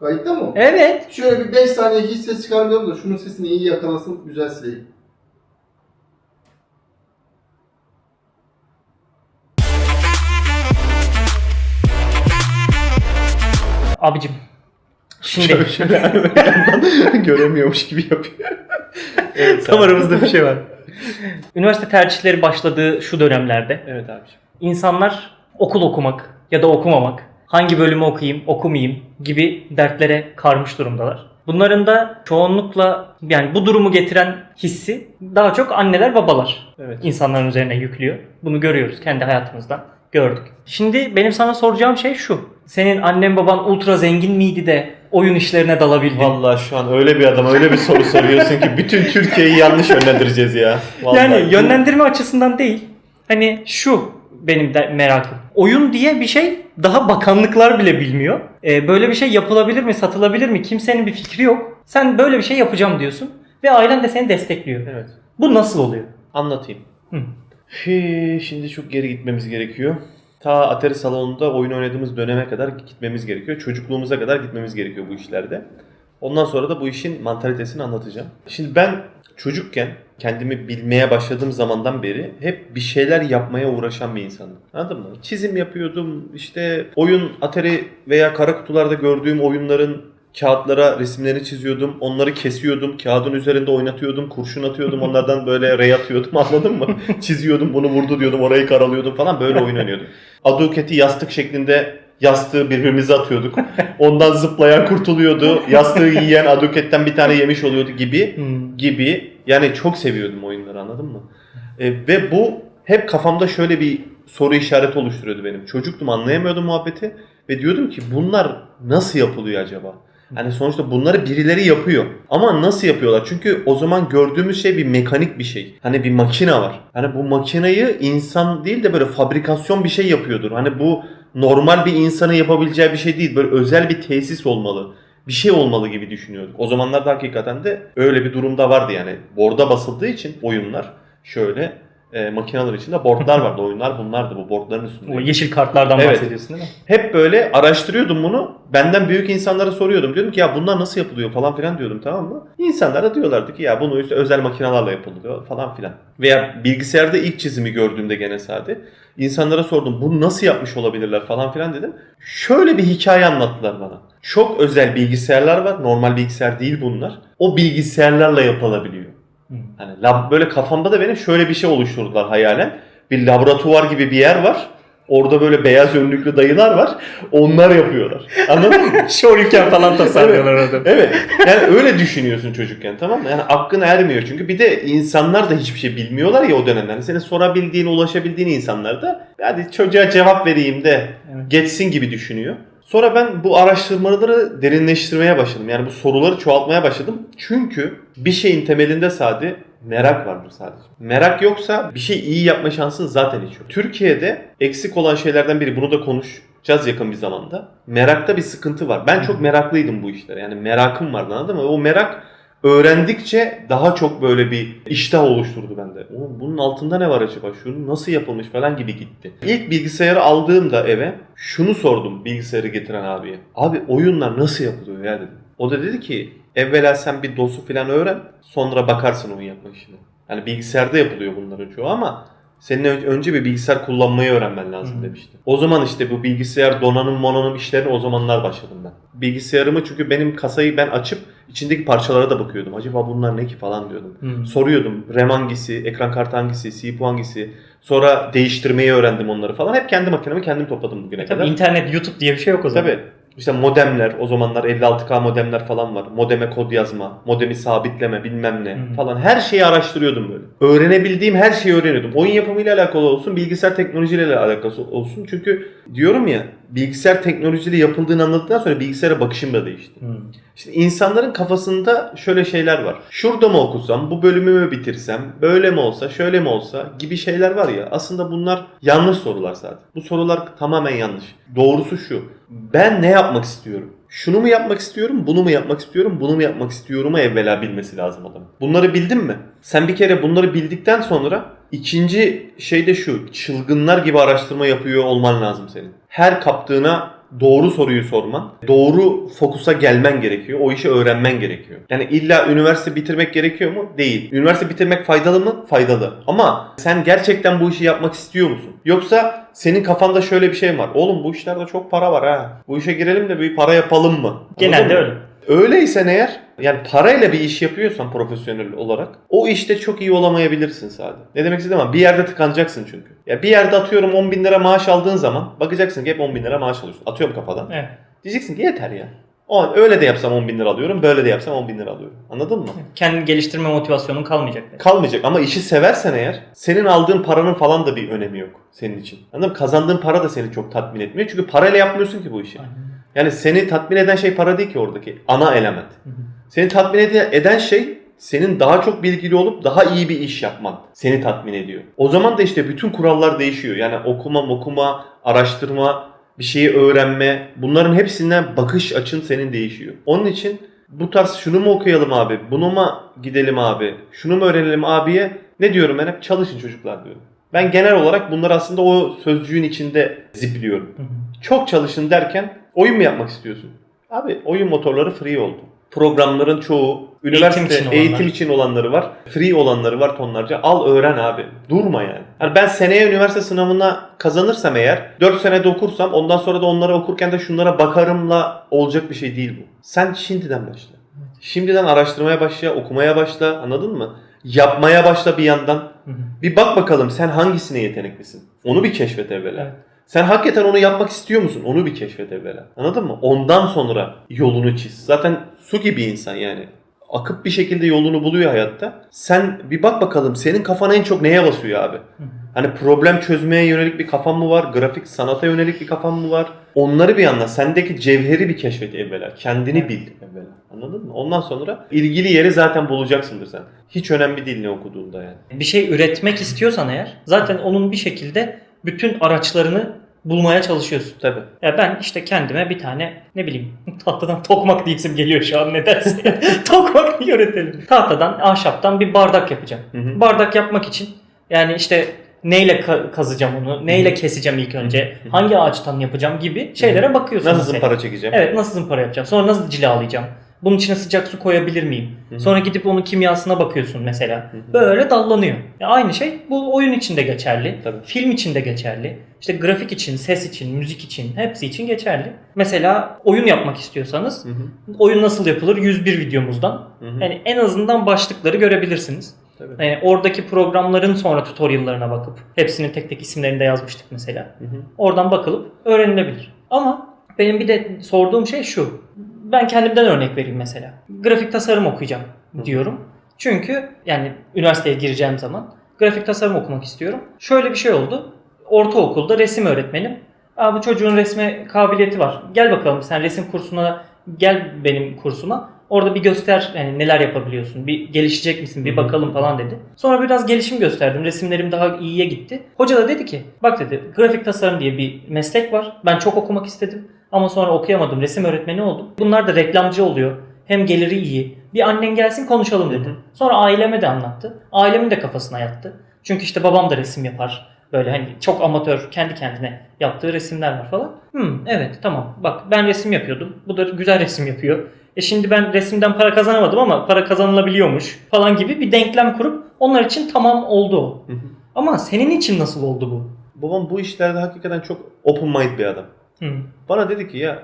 Kayıtta mı? Evet. Şöyle bir 5 saniye hiç ses çıkarmayalım da şunun sesini iyi yakalasın güzel sileyim. Abicim. Şimdi Şöyle şöyle yandan göremiyormuş gibi yapıyor. evet, tam aramızda bir şey var. Üniversite tercihleri başladığı şu dönemlerde Evet abiciğim. insanlar okul okumak ya da okumamak, hangi bölümü okuyayım, okumayayım gibi dertlere karmış durumdalar. Bunların da çoğunlukla yani bu durumu getiren hissi daha çok anneler babalar Evet. insanların üzerine yüklüyor. Bunu görüyoruz kendi hayatımızdan gördük. Şimdi benim sana soracağım şey şu. Senin annen baban ultra zengin miydi de oyun işlerine dalabildin? Vallahi şu an öyle bir adam öyle bir soru soruyorsun ki bütün Türkiye'yi yanlış yönlendireceğiz ya. Vallahi. Yani yönlendirme açısından değil. Hani şu benim de merakım. Oyun diye bir şey daha bakanlıklar bile bilmiyor. Ee, böyle bir şey yapılabilir mi, satılabilir mi? Kimsenin bir fikri yok. Sen böyle bir şey yapacağım diyorsun ve ailen de seni destekliyor. Evet. Bu nasıl oluyor? Anlatayım. Hı. Hi, Şimdi çok geri gitmemiz gerekiyor. Ta Atari salonunda oyun oynadığımız döneme kadar gitmemiz gerekiyor. Çocukluğumuza kadar gitmemiz gerekiyor bu işlerde. Ondan sonra da bu işin mantalitesini anlatacağım. Şimdi ben çocukken kendimi bilmeye başladığım zamandan beri hep bir şeyler yapmaya uğraşan bir insandım. Anladın mı? Çizim yapıyordum. İşte oyun Atari veya kara kutularda gördüğüm oyunların kağıtlara resimlerini çiziyordum. Onları kesiyordum. Kağıdın üzerinde oynatıyordum. Kurşun atıyordum. Onlardan böyle rey atıyordum. Anladın mı? Çiziyordum. Bunu vurdu diyordum. Orayı karalıyordum falan. Böyle oyun oynuyordum. Aduket'i yastık şeklinde yastığı birbirimize atıyorduk. Ondan zıplayan kurtuluyordu. Yastığı yiyen Aduket'ten bir tane yemiş oluyordu gibi Hmm. gibi. Yani çok seviyordum oyunları anladın mı? E, ve bu hep kafamda şöyle bir soru işareti oluşturuyordu benim. Çocuktum anlayamıyordum muhabbeti ve diyordum ki bunlar nasıl yapılıyor acaba? Hani sonuçta bunları birileri yapıyor. Ama nasıl yapıyorlar? Çünkü o zaman gördüğümüz şey bir mekanik bir şey. Hani bir makine var. Hani bu makineyi insan değil de böyle fabrikasyon bir şey yapıyordur. Hani bu normal bir insanın yapabileceği bir şey değil. Böyle özel bir tesis olmalı. Bir şey olmalı gibi düşünüyorduk. O zamanlarda hakikaten de öyle bir durumda vardı yani. Board'a basıldığı için oyunlar şöyle e, makineler içinde boardlar vardı. Oyunlar bunlardı bu boardların üstünde. O yeşil kartlardan Evet. bahsediyorsun değil mi? Hep böyle araştırıyordum bunu. Benden büyük insanlara soruyordum. Diyordum ki ya bunlar nasıl yapılıyor falan filan diyordum tamam mı? İnsanlar da diyorlardı ki ya bunu işte özel makinelerle yapılıyor falan filan. Veya bilgisayarda ilk çizimi gördüğümde gene sade. insanlara sordum bunu nasıl yapmış olabilirler falan filan dedim. Şöyle bir hikaye anlattılar bana. Çok özel bilgisayarlar var. Normal bilgisayar değil bunlar. O bilgisayarlarla yapılabiliyor. Hani lab, böyle kafamda da benim şöyle bir şey oluşturdular hayalen. Bir laboratuvar gibi bir yer var. Orada böyle beyaz önlüklü dayılar var. Onlar yapıyorlar. Anladın mı? Shoryuken falan tasarlıyorlar orada. Evet. Yani öyle düşünüyorsun çocukken tamam mı? Yani aklın ermiyor çünkü. Bir de insanlar da hiçbir şey bilmiyorlar ya o dönemler. Senin sorabildiğin, ulaşabildiğin insanlar da hadi çocuğa cevap vereyim de Evet. geçsin gibi düşünüyor. Sonra ben bu araştırmaları derinleştirmeye başladım. Yani bu soruları çoğaltmaya başladım. Çünkü bir şeyin temelinde sadece merak vardır sadece. Merak yoksa bir şey iyi yapma şansın zaten hiç yok. Türkiye'de eksik olan şeylerden biri bunu da konuşacağız yakın bir zamanda. Merakta bir sıkıntı var. Ben çok meraklıydım bu işlere. Yani merakım vardı anladın mı? O merak öğrendikçe daha çok böyle bir iştah oluşturdu bende. Oğlum bunun altında ne var acaba? Şunu nasıl yapılmış falan gibi gitti. İlk bilgisayarı aldığımda eve şunu sordum bilgisayarı getiren abiye. Abi oyunlar nasıl yapılıyor ya dedim. O da dedi ki evvela sen bir DOS'u falan öğren sonra bakarsın oyun yapma işine. Yani bilgisayarda yapılıyor bunların çoğu ama senin ön- önce bir bilgisayar kullanmayı öğrenmen lazım demişti. O zaman işte bu bilgisayar donanım monanım işlerine o zamanlar başladım ben. Bilgisayarımı çünkü benim kasayı ben açıp içindeki parçalara da bakıyordum. Acaba bunlar ne ki falan diyordum. Hmm. Soruyordum RAM hangisi, ekran kartı hangisi, CPU hangisi. Sonra değiştirmeyi öğrendim onları falan. Hep kendi makinemi kendim topladım bugüne kadar. Tabii internet, YouTube diye bir şey yok o zaman. Tabii. İşte modemler o zamanlar 56K modemler falan var. Modeme kod yazma, modemi sabitleme bilmem ne Hı. falan. Her şeyi araştırıyordum böyle. Öğrenebildiğim her şeyi öğreniyordum. Oyun yapımıyla alakalı olsun, bilgisayar teknolojiyle alakası olsun. Çünkü diyorum ya bilgisayar teknolojiyle yapıldığını anladıktan sonra bilgisayara bakışım da değişti. Hmm. Şimdi insanların kafasında şöyle şeyler var. Şurada mı okusam, bu bölümü mü bitirsem, böyle mi olsa, şöyle mi olsa gibi şeyler var ya. Aslında bunlar yanlış sorular zaten. Bu sorular tamamen yanlış. Doğrusu şu. Ben ne yapmak istiyorum? Şunu mu yapmak istiyorum, bunu mu yapmak istiyorum, bunu mu yapmak istiyorumu evvela bilmesi lazım adamın. Bunları bildin mi? Sen bir kere bunları bildikten sonra ikinci şey de şu. Çılgınlar gibi araştırma yapıyor olman lazım senin. Her kaptığına doğru soruyu sorman, doğru fokusa gelmen gerekiyor. O işi öğrenmen gerekiyor. Yani illa üniversite bitirmek gerekiyor mu? Değil. Üniversite bitirmek faydalı mı? Faydalı. Ama sen gerçekten bu işi yapmak istiyor musun? Yoksa senin kafanda şöyle bir şey var. Oğlum bu işlerde çok para var ha. Bu işe girelim de bir para yapalım mı? Genelde öyle. Öyleysen eğer yani parayla bir iş yapıyorsan profesyonel olarak o işte çok iyi olamayabilirsin sadece. Ne demek istediğim ama bir yerde tıkanacaksın çünkü. Ya bir yerde atıyorum 10 bin lira maaş aldığın zaman bakacaksın ki hep 10 bin lira maaş alıyorsun. Atıyorum kafadan. Evet. Diyeceksin ki yeter ya. O an öyle de yapsam 10 bin lira alıyorum, böyle de yapsam 10 bin lira alıyorum. Anladın mı? Kendini geliştirme motivasyonun kalmayacak. Kalmayacak ama işi seversen eğer senin aldığın paranın falan da bir önemi yok senin için. Anladın mı? Kazandığın para da seni çok tatmin etmiyor. Çünkü parayla yapmıyorsun ki bu işi. Yani seni tatmin eden şey para değil ki oradaki ana element. Seni tatmin ede- eden şey senin daha çok bilgili olup daha iyi bir iş yapman seni tatmin ediyor. O zaman da işte bütün kurallar değişiyor. Yani okuma, okuma, araştırma, bir şeyi öğrenme bunların hepsinden bakış açın senin değişiyor. Onun için bu tarz şunu mu okuyalım abi, bunu mu gidelim abi, şunu mu öğrenelim abiye ne diyorum ben hep çalışın çocuklar diyorum. Ben genel olarak bunları aslında o sözcüğün içinde zipliyorum. Çok çalışın derken oyun mu yapmak istiyorsun? Abi oyun motorları free oldu. Programların çoğu üniversite için eğitim olanlar. için, olanları var. Free olanları var tonlarca. Al öğren abi. Durma yani. yani ben seneye üniversite sınavına kazanırsam eğer 4 senede okursam ondan sonra da onlara okurken de şunlara bakarımla olacak bir şey değil bu. Sen şimdiden başla. Şimdiden araştırmaya başla, okumaya başla. Anladın mı? Yapmaya başla bir yandan. Hı hı. Bir bak bakalım sen hangisine yeteneklisin. Onu bir keşfet evvela. Evet. Sen hakikaten onu yapmak istiyor musun? Onu bir keşfet evvela. Anladın mı? Ondan sonra yolunu çiz. Zaten su gibi insan yani. Akıp bir şekilde yolunu buluyor hayatta. Sen bir bak bakalım senin kafana en çok neye basıyor abi? Hani problem çözmeye yönelik bir kafan mı var? Grafik sanata yönelik bir kafan mı var? Onları bir anla. Sendeki cevheri bir keşfet evvela. Kendini bil evvela. Anladın mı? Ondan sonra ilgili yeri zaten bulacaksındır sen. Hiç önemli değil ne okuduğunda yani. Bir şey üretmek istiyorsan eğer zaten onun bir şekilde bütün araçlarını bulmaya çalışıyorsun. Tabii. Ya ben işte kendime bir tane ne bileyim tahtadan tokmak diyesim geliyor şu an nedense. tokmak diye üretelim. Tahtadan, ahşaptan bir bardak yapacağım. Hı hı. Bardak yapmak için yani işte neyle ka- kazacağım onu, neyle keseceğim ilk önce, hangi ağaçtan yapacağım gibi şeylere bakıyorsun. Nasıl mesela. zımpara çekeceğim? Evet nasıl zımpara yapacağım? Sonra nasıl cilalayacağım? Bunun içine sıcak su koyabilir miyim? Hı hı. Sonra gidip onun kimyasına bakıyorsun mesela. Hı hı. Böyle dallanıyor. Ya aynı şey bu oyun için de geçerli. Tabii. Film için de geçerli. İşte grafik için, ses için, müzik için hepsi için geçerli. Mesela oyun yapmak istiyorsanız Hı hı. oyun nasıl yapılır 101 videomuzdan. Hı hı. Yani en azından başlıkları görebilirsiniz. Tabii. Yani oradaki programların sonra tutorial'larına bakıp hepsinin tek tek isimlerini de yazmıştık mesela. Hı hı. Oradan bakılıp öğrenilebilir. Ama benim bir de sorduğum şey şu. Ben kendimden örnek vereyim mesela. Grafik tasarım okuyacağım diyorum. Çünkü yani üniversiteye gireceğim zaman grafik tasarım okumak istiyorum. Şöyle bir şey oldu. Ortaokulda resim öğretmenim. Aa, bu çocuğun resme kabiliyeti var. Gel bakalım sen resim kursuna gel benim kursuma. Orada bir göster yani neler yapabiliyorsun. Bir gelişecek misin bir bakalım falan dedi. Sonra biraz gelişim gösterdim. Resimlerim daha iyiye gitti. Hoca da dedi ki bak dedi grafik tasarım diye bir meslek var. Ben çok okumak istedim ama sonra okuyamadım. Resim öğretmeni oldum. Bunlar da reklamcı oluyor. Hem geliri iyi. Bir annen gelsin konuşalım dedi. Sonra aileme de anlattı. Ailemin de kafasına yattı. Çünkü işte babam da resim yapar. Böyle hani çok amatör kendi kendine yaptığı resimler var falan. Hmm, evet tamam bak ben resim yapıyordum. Bu da güzel resim yapıyor. E şimdi ben resimden para kazanamadım ama para kazanılabiliyormuş falan gibi bir denklem kurup onlar için tamam oldu o. Ama senin için nasıl oldu bu? Babam bu işlerde hakikaten çok open mind bir adam. Hmm. Bana dedi ki ya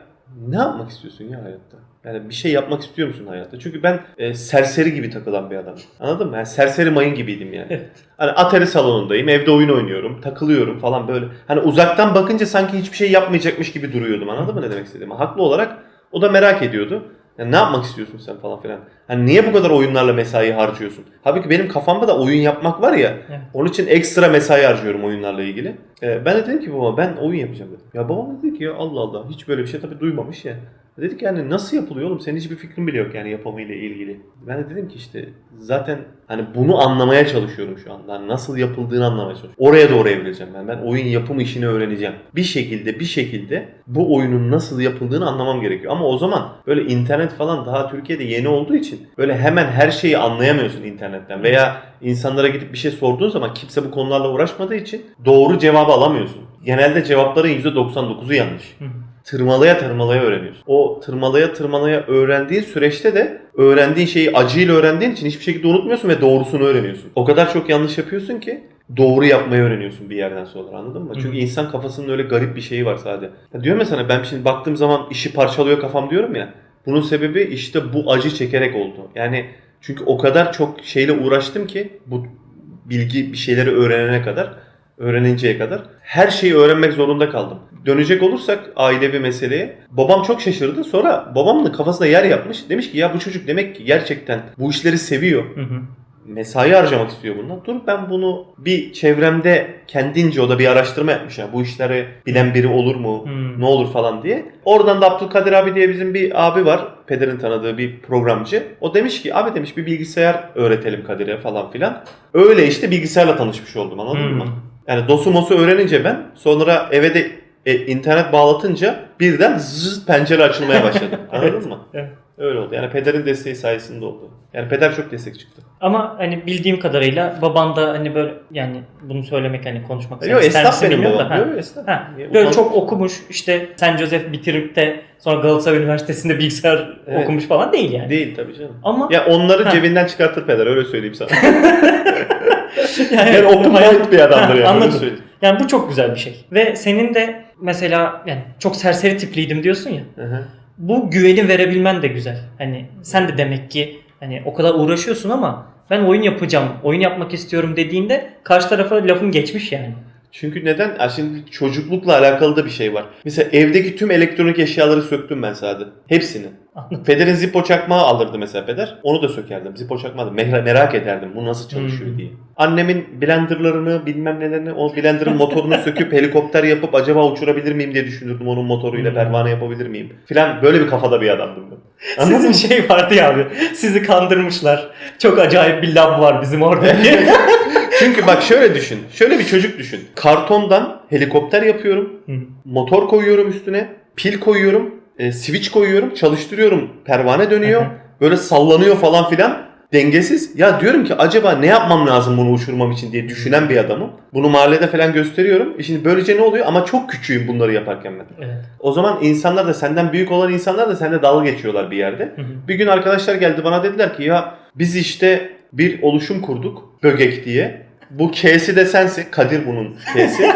ne yapmak istiyorsun ya hayatta? Yani bir şey yapmak istiyor musun hayatta? Çünkü ben e, serseri gibi takılan bir adamım. Anladın mı? Yani serseri mayın gibiydim yani. Evet. Hani Atari salonundayım, evde oyun oynuyorum, takılıyorum falan böyle. Hani uzaktan bakınca sanki hiçbir şey yapmayacakmış gibi duruyordum. Anladın mı ne demek istediğimi? Haklı olarak o da merak ediyordu. Yani ne yapmak istiyorsun sen falan filan. Hani niye bu kadar oyunlarla mesai harcıyorsun? Halbuki benim kafamda da oyun yapmak var ya. Evet. Onun için ekstra mesai harcıyorum oyunlarla ilgili. Ee, ben de dedim ki baba ben oyun yapacağım dedim. Ya babam dedi ki ya Allah Allah hiç böyle bir şey tabii duymamış ya. Dedik yani nasıl yapılıyor oğlum? Senin hiçbir fikrin bile yok yani yapımıyla ilgili. Ben de dedim ki işte zaten hani bunu anlamaya çalışıyorum şu anda. Hani nasıl yapıldığını anlamaya çalışıyorum. Oraya doğru evrileceğim ben. Ben oyun yapım işini öğreneceğim. Bir şekilde bir şekilde bu oyunun nasıl yapıldığını anlamam gerekiyor. Ama o zaman böyle internet falan daha Türkiye'de yeni olduğu için böyle hemen her şeyi anlayamıyorsun internetten. Veya insanlara gidip bir şey sorduğun zaman kimse bu konularla uğraşmadığı için doğru cevabı alamıyorsun. Genelde cevapların %99'u yanlış. Hı hı. Tırmalaya tırmalaya öğreniyorsun. O tırmalaya tırmalaya öğrendiğin süreçte de öğrendiğin şeyi acıyla öğrendiğin için hiçbir şekilde unutmuyorsun ve doğrusunu öğreniyorsun. O kadar çok yanlış yapıyorsun ki doğru yapmayı öğreniyorsun bir yerden sonra anladın mı? Hı. Çünkü insan kafasının öyle garip bir şeyi var sadece. Ya diyorum ya sana ben şimdi baktığım zaman işi parçalıyor kafam diyorum ya. Bunun sebebi işte bu acı çekerek oldu. Yani çünkü o kadar çok şeyle uğraştım ki bu bilgi bir şeyleri öğrenene kadar, öğreninceye kadar her şeyi öğrenmek zorunda kaldım. Dönecek olursak ailevi meseleye babam çok şaşırdı. Sonra babam da kafasına yer yapmış. Demiş ki ya bu çocuk demek ki gerçekten bu işleri seviyor Hı hı. mesai harcamak istiyor bundan. Dur ben bunu bir çevremde kendince o da bir araştırma yapmış ya. Bu işleri bilen biri olur mu? Hmm. Ne olur falan diye. Oradan da Abdülkadir abi diye bizim bir abi var. Peder'in tanıdığı bir programcı. O demiş ki abi demiş bir bilgisayar öğretelim Kadir'e falan filan. Öyle işte bilgisayarla tanışmış oldum anladın Hmm. mı? Yani DOS'u MOS'u öğrenince ben sonra eve de e, internet bağlatınca birden zıt pencere açılmaya başladı. Anladın mı? evet. Öyle oldu. Yani pederin desteği sayesinde oldu. Yani peder çok destek çıktı. Ama hani bildiğim kadarıyla baban da hani böyle yani bunu söylemek hani konuşmak Yok esnaf benim da. babam. Ha. Yok esnaf. Ha, Böyle utan- çok okumuş işte St. Joseph bitirip de sonra Galatasaray Üniversitesi'nde bilgisayar Evet. okumuş falan değil yani. Değil tabii canım. Ama Ya onları Ha. cebinden çıkartır peder öyle söyleyeyim sana. yani, yani okumaya ait bir adamdır yani. anladım. Yani bu çok güzel bir şey. Ve senin de mesela yani çok serseri tipliydim diyorsun ya. Hı hı. Bu güveni verebilmen de güzel. Hani sen de demek ki hani o kadar uğraşıyorsun ama ben oyun yapacağım, oyun yapmak istiyorum dediğinde karşı tarafa lafın geçmiş yani. Çünkü neden? Ya şimdi çocuklukla alakalı da bir şey var. Mesela evdeki tüm elektronik eşyaları söktüm ben sadece. Hepsini. Pederin Zippo çakmağı alırdı mesela peder. Onu da sökerdim. Zippo çakmağı mer- merak ederdim bu nasıl çalışıyor Hmm. diye. Annemin blenderlarını bilmem nelerini o blenderın motorunu söküp helikopter yapıp acaba uçurabilir miyim diye düşünürdüm onun motoruyla Hmm. pervane yapabilir miyim? Filan böyle bir kafada bir adamdım ben. Anladın Sizin mı? şey vardı ya abi. Sizi kandırmışlar. Çok acayip bir lab var bizim orada diye. Çünkü bak şöyle düşün. Şöyle bir çocuk düşün. Kartondan helikopter yapıyorum. Hı. Motor koyuyorum üstüne. Pil koyuyorum. e, switch koyuyorum. Çalıştırıyorum. Pervane dönüyor. Hı hı. böyle sallanıyor falan filan. Dengesiz. Ya diyorum ki acaba ne yapmam lazım bunu uçurmam için diye düşünen bir adamım. Bunu mahallede falan gösteriyorum. E şimdi böylece ne oluyor? Ama çok küçüğüm bunları yaparken ben. evet. O zaman insanlar da senden büyük olan insanlar da seninle dalga geçiyorlar bir yerde. Hı hı. Bir gün arkadaşlar geldi bana dediler ki ya biz işte bir oluşum kurduk. Bögek diye. Bu K'si de sensin. Kadir bunun K'si.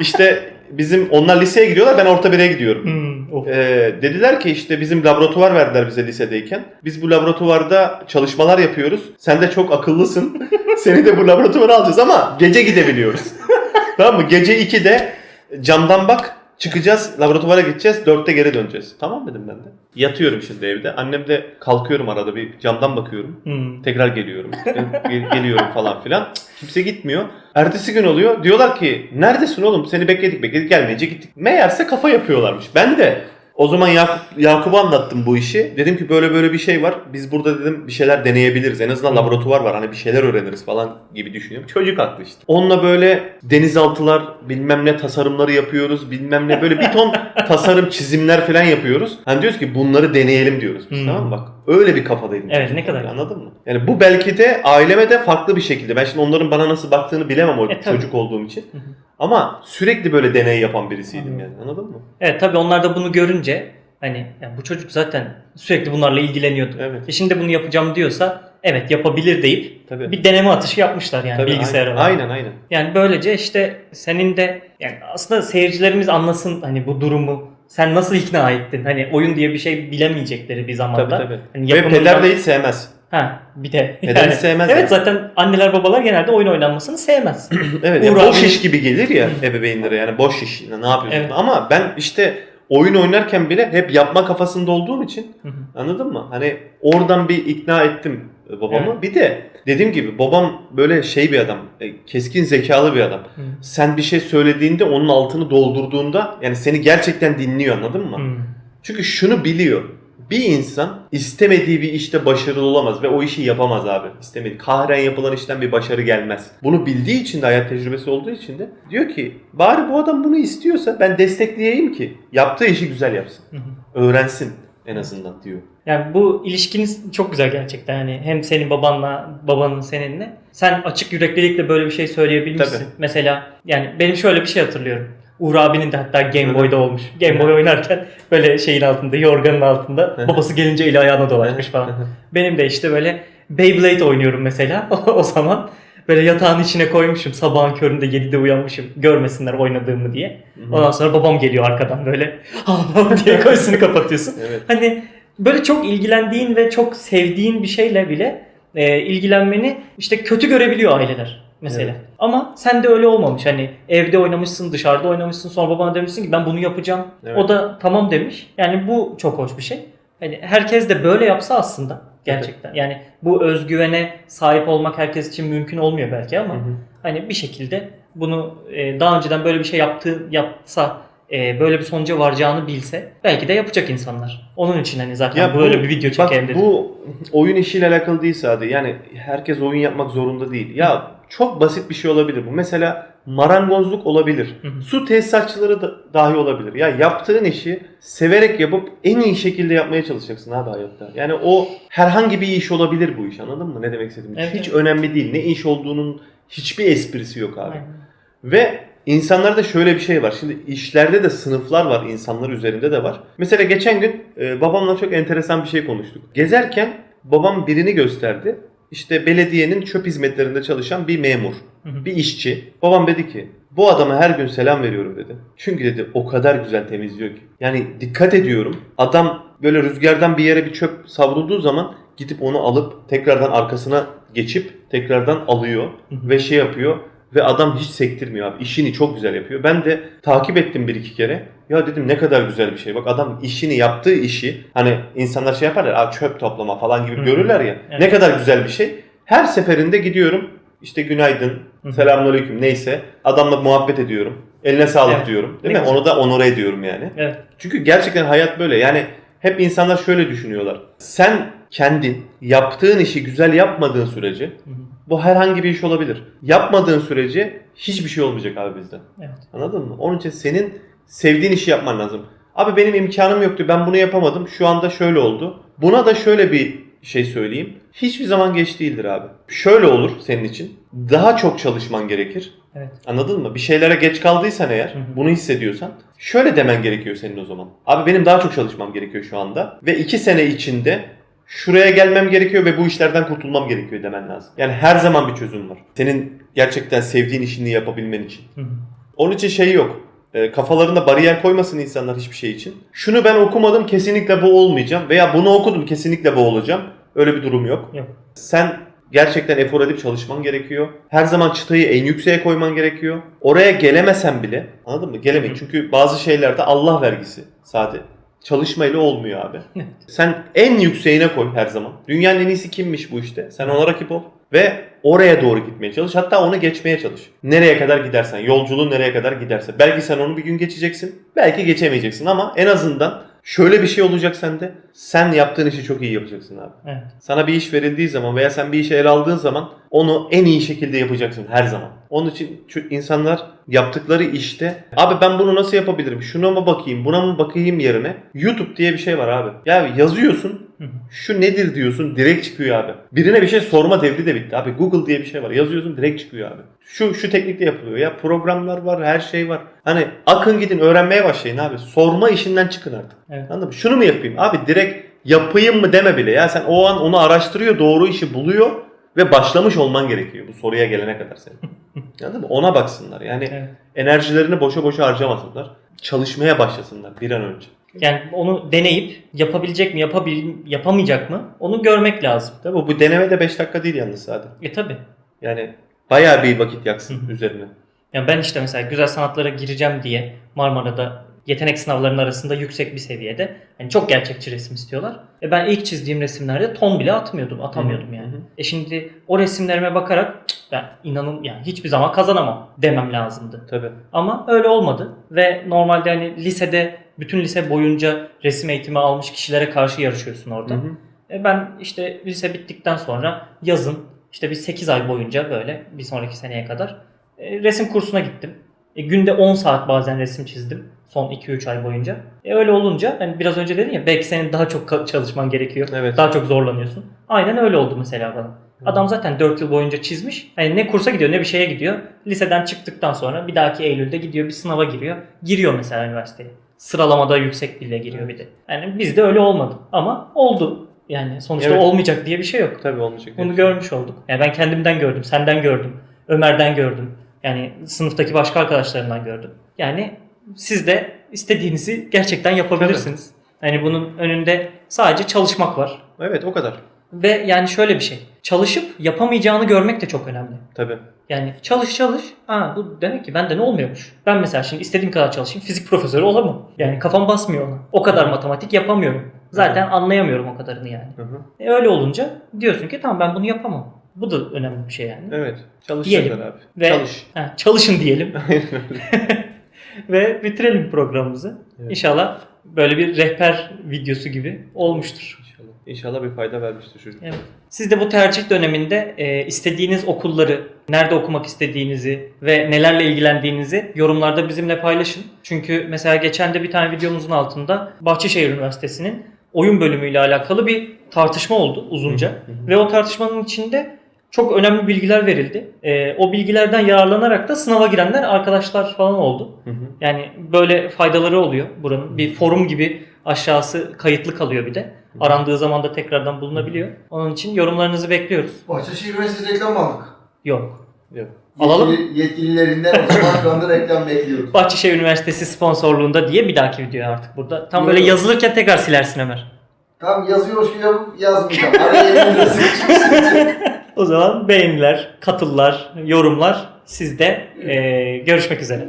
işte bizim onlar liseye gidiyorlar ben orta bire gidiyorum. Hmm, of. Ee, dediler ki işte bizim laboratuvar verdiler bize lisedeyken. Biz bu laboratuvarda çalışmalar yapıyoruz. Sen de çok akıllısın. Seni de bu laboratuvara alacağız ama gece gidebiliyoruz. tamam mı? Gece 2'de camdan bak çıkacağız laboratuvara gideceğiz dörtte geri döneceğiz. Tamam dedim ben de. Yatıyorum şimdi evde. Annem de kalkıyorum arada bir camdan bakıyorum. Hmm. Tekrar geliyorum. Gel- geliyorum falan filan. Kimse gitmiyor. Ertesi gün oluyor. Diyorlar ki neredesin oğlum? Seni bekledik bekledik gelmeyince gittik. Meğerse kafa yapıyorlarmış. Ben de o zaman Yakup, Yakup'a anlattım bu işi. Dedim ki böyle böyle bir şey var. Biz burada dedim bir şeyler deneyebiliriz. En azından laboratuvar var. Hani bir şeyler öğreniriz falan gibi düşünüyorum. Çocuk haklı işte. Onunla böyle denizaltılar bilmem ne tasarımları yapıyoruz. Bilmem ne böyle bir ton tasarım çizimler falan yapıyoruz. Hani diyoruz ki bunları deneyelim diyoruz biz Hmm. tamam mı? Bak öyle bir kafadaydım. Evet, ne kadar Anladın mı? Yani bu belki de aileme de farklı bir şekilde. Ben şimdi onların bana nasıl baktığını bilemem o E, tabii. çocuk olduğum için. Hı hı. Ama sürekli böyle deney yapan birisiydim Anladım. yani. Anladın mı? Evet tabii onlar da bunu görünce hani ya bu çocuk zaten sürekli bunlarla ilgileniyordu. Evet. E şimdi bunu yapacağım diyorsa evet yapabilir deyip Tabii. bir deneme atışı yapmışlar yani Tabii, bilgisayara. aynen, aynen aynen. Yani böylece işte senin de yani aslında seyircilerimiz anlasın hani bu durumu. Sen nasıl ikna ettin? Hani oyun diye bir şey bilemeyecekleri bir zamanda. Tabii tabii. Hani Ve yapımından- peder de hiç sevmez. Ha bir de. Peder hiç sevmez Evet yani. zaten anneler babalar genelde oyun oynanmasını sevmez. Evet ya Uğur boş iş gibi gelir ya ebeveynlere yani boş iş ne yapıyorsun? Evet. Ama ben işte oyun oynarken bile hep yapma kafasında olduğum için Hı hı. anladın mı? Hani oradan bir ikna ettim babamı. Evet. Bir de dediğim gibi babam böyle şey bir adam. e, Keskin zekalı bir adam. Hı. Sen bir şey söylediğinde onun altını doldurduğunda yani seni gerçekten dinliyor anladın mı? Hmm. Çünkü şunu biliyor. Bir insan istemediği bir işte başarılı olamaz ve o işi yapamaz abi. İstemediği. Kahren yapılan işten bir başarı gelmez. Bunu bildiği için de hayat tecrübesi olduğu için de diyor ki bari bu adam bunu istiyorsa ben destekleyeyim ki yaptığı işi güzel yapsın. Hı hı. Öğrensin en azından diyor. Yani bu ilişkiniz çok güzel gerçekten. Yani hem senin babanla, babanın seninle. Sen açık yüreklilikle böyle bir şey söyleyebilmişsin. Tabii. Mesela yani benim şöyle bir şey hatırlıyorum. Uğur abinin de hatta Game Boy'da olmuş. Game Boy oynarken böyle şeyin altında, yorganın altında babası gelince eli ayağına dolaşmış falan. Benim de işte böyle Beyblade oynuyorum mesela o zaman. Böyle yatağın içine koymuşum. Sabahın köründe 7'de uyanmışım. Görmesinler oynadığımı diye. Ondan sonra babam geliyor arkadan böyle diye göğsünü kapatıyorsun. Evet. Hani böyle çok ilgilendiğin ve çok sevdiğin bir şeyle bile e, ilgilenmeni işte kötü görebiliyor aileler mesela. Evet. Ama sen de öyle olmamış. Hani evde oynamışsın, dışarıda oynamışsın. Sonra babana demişsin ki ben bunu yapacağım. Evet. O da tamam demiş. Yani bu çok hoş bir şey. Hani herkes de böyle yapsa aslında gerçekten. Yani bu özgüvene sahip olmak herkes için mümkün olmuyor belki ama Hı hı. hani bir şekilde bunu e, daha önceden böyle bir şey yaptığı yapsa e, böyle bir sonuca varacağını bilse belki de yapacak insanlar. Onun için hani zaten Ya böyle bu- bir video çekelim dedim. bu oyun işiyle alakalı değil sadece. Yani herkes oyun yapmak zorunda değil. Ya çok basit bir şey olabilir bu. Mesela marangozluk olabilir. Hı hı. Su tesisatçıları da dahi olabilir. Ya yaptığın işi severek yapıp en iyi şekilde yapmaya çalışacaksın abi hayatta. Yani o herhangi bir iş olabilir bu iş anladın mı? Ne demek istediğimi? Evet, Hiç önemli değil. Ne iş olduğunun hiçbir esprisi yok abi. Aynen. Ve insanlarda şöyle bir şey var. Şimdi işlerde de sınıflar var. insanlar üzerinde de var. Mesela geçen gün e, babamla çok enteresan bir şey konuştuk. Gezerken babam birini gösterdi. İşte belediyenin çöp hizmetlerinde çalışan bir memur. Bir işçi. Babam dedi ki bu adama her gün selam veriyorum dedi. Çünkü dedi o kadar güzel temizliyor ki. Yani dikkat ediyorum. Adam böyle rüzgardan bir yere bir çöp savrulduğu zaman gidip onu alıp tekrardan arkasına geçip tekrardan alıyor ve şey yapıyor ve adam hiç sektirmiyor abi. İşini çok güzel yapıyor. Ben de takip ettim bir iki kere. Ya dedim ne kadar güzel bir şey. Bak adam işini yaptığı işi hani insanlar şey yaparlar. Aa, çöp toplama falan gibi görürler ya. Evet. Ne kadar güzel bir şey. Her seferinde gidiyorum. İşte günaydın, selamünaleyküm neyse. Adamla muhabbet ediyorum. Eline sağlık Evet. diyorum. Ne Değil mi? güzel. Onu da onore ediyorum yani. Evet. Çünkü gerçekten hayat böyle. Yani hep insanlar şöyle düşünüyorlar. Sen kendin yaptığın işi güzel yapmadığın sürece Hı hı. bu herhangi bir iş olabilir. Yapmadığın sürece hiçbir şey olmayacak abi bizden. Evet. Anladın mı? Onun için senin sevdiğin işi yapman lazım. Abi benim imkanım yoktu. Ben bunu yapamadım. Şu anda şöyle oldu. Buna da şöyle bir şey söyleyeyim. Hiçbir zaman geç değildir abi. Şöyle olur senin için. Daha çok çalışman gerekir. Evet. Anladın mı? Bir şeylere geç kaldıysan eğer, Hı hı. bunu hissediyorsan şöyle demen gerekiyor senin o zaman. Abi benim daha çok çalışmam gerekiyor şu anda ve iki sene içinde şuraya gelmem gerekiyor ve bu işlerden kurtulmam gerekiyor demen lazım. Yani her zaman bir çözüm var. Senin gerçekten sevdiğin işini yapabilmen için. Hı hı. Onun için şey yok. E, kafalarında bariyer koymasın insanlar hiçbir şey için. Şunu ben okumadım kesinlikle bu olmayacağım veya bunu okudum kesinlikle bu olacağım. Öyle bir durum yok. Yok. Sen gerçekten efor edip çalışman gerekiyor. Her zaman çıtayı en yükseğe koyman gerekiyor. Oraya gelemesen bile anladın mı? Gelemeyin. Çünkü bazı şeylerde Allah vergisi sadece. Çalışmayla olmuyor abi. Sen en yükseğine koy her zaman. Dünyanın en iyisi kimmiş bu işte? Sen ona rakip ol. Ve oraya doğru gitmeye çalış. Hatta onu geçmeye çalış. Nereye kadar gidersen. Yolculuğun nereye kadar giderse. Belki sen onu bir gün geçeceksin. Belki geçemeyeceksin ama en azından şöyle bir şey olacak sende. Sen yaptığın işi çok iyi yapacaksın abi. Evet. Sana bir iş verildiği zaman veya sen bir işe el aldığın zaman onu en iyi şekilde yapacaksın her zaman. Onun için insanlar yaptıkları işte abi ben bunu nasıl yapabilirim? Şuna mı bakayım, buna mı bakayım yerine YouTube diye bir şey var abi. Ya yazıyorsun şu nedir diyorsun direkt çıkıyor abi. Birine bir şey sorma devri de bitti abi. Google diye bir şey var. Yazıyorsun direkt çıkıyor abi. Şu şu teknikle yapılıyor. Ya programlar var, her şey var. Hani akın gidin öğrenmeye başlayın abi. Sorma işinden çıkın artık. Evet. Anladın mı? Şunu mu yapayım? Abi direkt yapayım mı deme bile. Ya sen o an onu araştırıyor, doğru işi buluyor ve başlamış olman gerekiyor bu soruya gelene kadar senin. Anladın mı? Ona baksınlar. Yani Evet. enerjilerini boşa boşa harcamasınlar. Çalışmaya başlasınlar bir an önce. Yani onu deneyip yapabilecek mi, yapabil yapamayacak mı? Onu görmek lazım. Tabii bu deneme de 5 dakika değil yalnız sadece. E tabi. Yani bayağı bir vakit yaksın üzerine. Yani ben işte mesela güzel sanatlara gireceğim diye Marmara'da yetenek sınavlarının arasında yüksek bir seviyede hani çok gerçekçi resim istiyorlar. E ben ilk çizdiğim resimlerde ton bile atmıyordum, atamıyordum yani. E şimdi o resimlerime bakarak "Cık, ben inanın yani hiçbir zaman kazanamam demem lazımdı. Tabii. Ama öyle olmadı ve normalde hani lisede bütün lise boyunca resim eğitimi almış kişilere karşı yarışıyorsun orada. Hı hı. E ben işte lise bittikten sonra yazın işte bir 8 ay boyunca böyle bir sonraki seneye kadar e, resim kursuna gittim. E, günde 10 saat bazen resim çizdim son 2-3 ay boyunca. E, öyle olunca hani biraz önce dedin ya belki senin daha çok çalışman gerekiyor. Evet. Daha çok zorlanıyorsun. Aynen öyle oldu mesela bana. Adam zaten 4 yıl boyunca çizmiş. Hani ne kursa gidiyor ne bir şeye gidiyor. Liseden çıktıktan sonra bir dahaki Eylül'de gidiyor bir sınava giriyor. Giriyor mesela üniversiteye. Sıralamada yüksek bile giriyor bir de. Yani bizde öyle olmadı. Ama oldu. Yani sonuçta Evet. olmayacak diye bir şey yok. Tabii olmayacak. Bunu görmüş olduk. Yani ben kendimden gördüm, senden gördüm, Ömer'den gördüm. Yani sınıftaki başka arkadaşlarımdan gördüm. Yani siz de istediğinizi gerçekten yapabilirsiniz. Yani bunun önünde sadece çalışmak var. Evet o kadar. Ve yani şöyle bir şey. Çalışıp yapamayacağını görmek de çok önemli. Tabii. Yani çalış çalış. Ha bu demek ki bende ne olmuyormuş. Ben mesela şimdi istediğim kadar çalışayım fizik profesörü olamam. Yani kafam basmıyor ona. O kadar matematik yapamıyorum. Zaten anlayamıyorum o kadarını yani. E öyle olunca diyorsun ki tamam ben bunu yapamam. Bu da önemli bir şey yani. Evet. Diyelim. abi. Ve- Çalış. Ha, çalışın diyelim. Ve bitirelim programımızı. Evet. İnşallah böyle bir rehber videosu gibi olmuştur. İnşallah. İnşallah bir fayda vermiştir çocuk. Evet. Siz de bu tercih döneminde e, istediğiniz okulları, nerede okumak istediğinizi ve nelerle ilgilendiğinizi yorumlarda bizimle paylaşın. Çünkü mesela geçen de bir tane videomuzun altında Bahçeşehir Üniversitesi'nin oyun bölümüyle alakalı bir tartışma oldu uzunca. Ve o tartışmanın içinde çok önemli bilgiler verildi. E, o bilgilerden yararlanarak da sınava girenler arkadaşlar falan oldu. Hı hı. Yani böyle faydaları oluyor buranın. Bir forum gibi aşağısı kayıtlı kalıyor bir de. Arandığı zaman da tekrardan bulunabiliyor. Onun için yorumlarınızı bekliyoruz. Bahçeşehir Üniversitesi reklam mı aldık? Yok. Yok. Alalım. Yetkili, yetkililerinden o zaman şu anda reklam bekliyoruz. Bahçeşehir Üniversitesi sponsorluğunda diye bir dahaki videoya artık burada. Tam Yok. böyle yazılırken tekrar silersin Ömer. Tam yazıyormuş gibi yazmayacağım. Araya resim çıksın. O zaman beğeniler, katıllar, yorumlar sizde. Ee, görüşmek üzere.